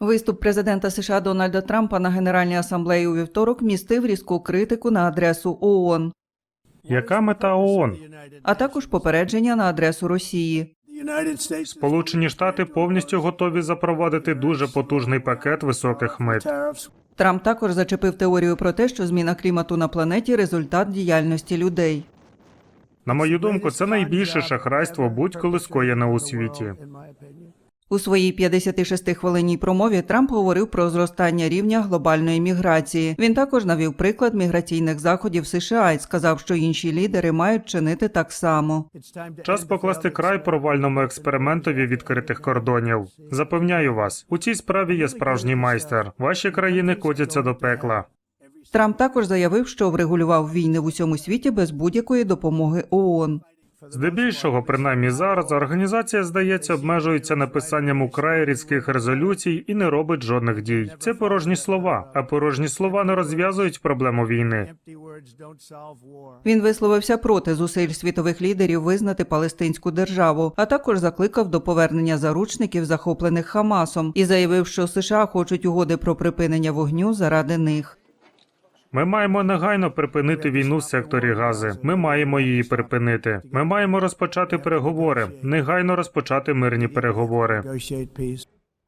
Виступ президента США Дональда Трампа на Генеральній асамблеї у вівторок містив різку критику на адресу ООН, Яка мета ООН? а також попередження на адресу Росії. Сполучені Штати повністю готові запровадити дуже потужний пакет високих мит. Трамп також зачепив теорію про те, що зміна клімату на планеті результат діяльності людей. На мою думку, це найбільше шахрайство будь-коли скоєне у світі. У своїй 56-хвилинній промові Трамп говорив про зростання рівня глобальної міграції. Він також навів приклад міграційних заходів США і сказав, що інші лідери мають чинити так само. Час покласти край провальному експериментові відкритих кордонів. Запевняю вас, у цій справі є справжній майстер. Ваші країни котяться до пекла. Трамп також заявив, що врегулював війни в усьому світі без будь-якої допомоги ООН. Здебільшого, принаймні зараз, організація, здається, обмежується написанням украй різких резолюцій і не робить жодних дій. Це порожні слова, а порожні слова не розв'язують проблему війни. Він висловився проти зусиль світових лідерів визнати палестинську державу, а також закликав до повернення заручників, захоплених Хамасом, і заявив, що США хочуть угоди про припинення вогню заради них. Ми маємо негайно припинити війну в секторі Гази. Ми маємо її припинити. Ми маємо розпочати переговори. Негайно розпочати мирні переговори.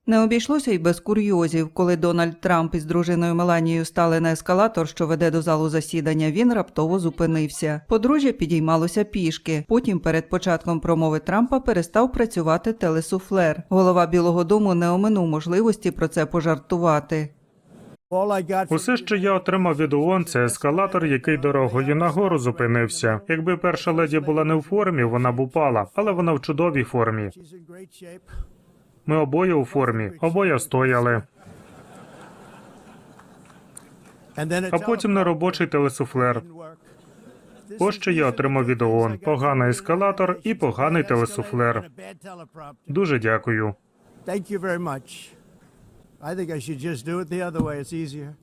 Не обійшлося й без курйозів. Коли Дональд Трамп із дружиною Меланією стали на ескалатор, що веде до залу засідання, він раптово зупинився. Подружжя підіймалося пішки. Потім, перед початком промови Трампа, перестав працювати телесуфлер. Голова Білого Дому не оминув можливості про це пожартувати. Усе, що я отримав від ООН, це ескалатор, який дорогою нагору зупинився. Якби перша леді була не в формі, вона б упала, але вона в чудовій формі. Ми обоє у формі, обоє стояли. А потім неробочий телесуфлер. Ось що я отримав від ООН: поганий ескалатор і поганий телесуфлер. Дуже дякую. I think I should just do it the other way. It's easier.